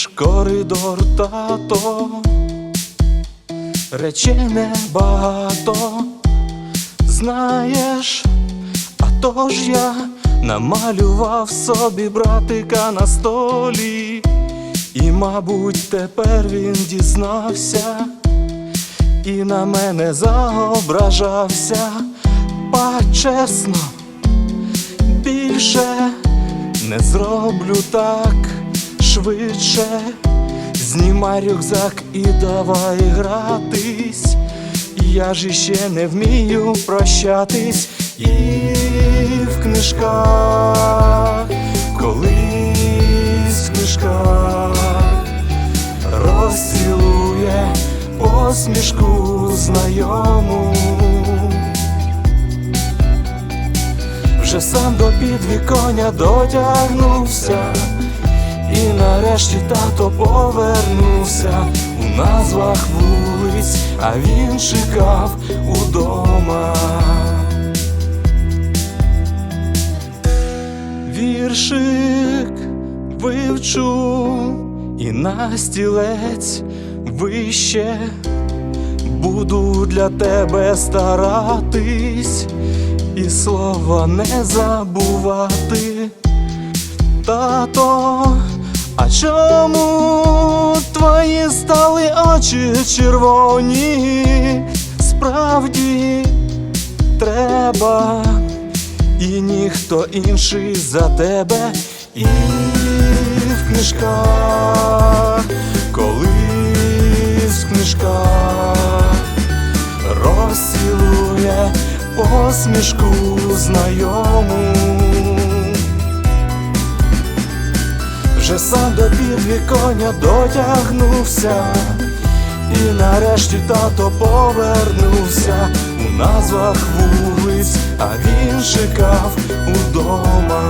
бачиш коридор тато, речей небагато, знаєш, а то ж я намалював собі братика на столі, і, мабуть, тепер він дізнався і на мене заображався, па чесно, більше не зроблю так швидше. Знімай рюкзак і давай гратись. Я ж іще не вмію прощатись і в книжках, колись в книжках розцілує посмішку знайому. Вже сам до підвіконня дотягнувся, нарешті тато повернувся у назвах вулиць, а він чекав удома. Віршик вивчу і на стілець вище буду для тебе старатись і слова не забувати. Тато, а чому твої стали очі червоні? Справді треба, і ніхто інший за тебе, і в книжках, колись в книжках розцілує посмішку знайому. Вже сам до підвіконня дотягнувся, і нарешті тато повернувся у назвах вулиць, а він чекав удома.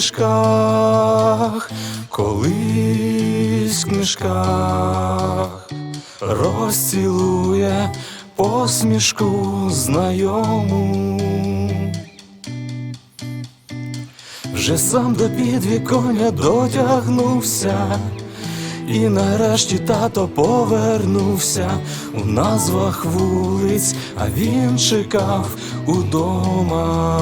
Книжках, колись в книжках розцілує посмішку знайому. Вже сам до підвіконня дотягнувся, і нарешті тато повернувся у назвах вулиць, а він чекав удома.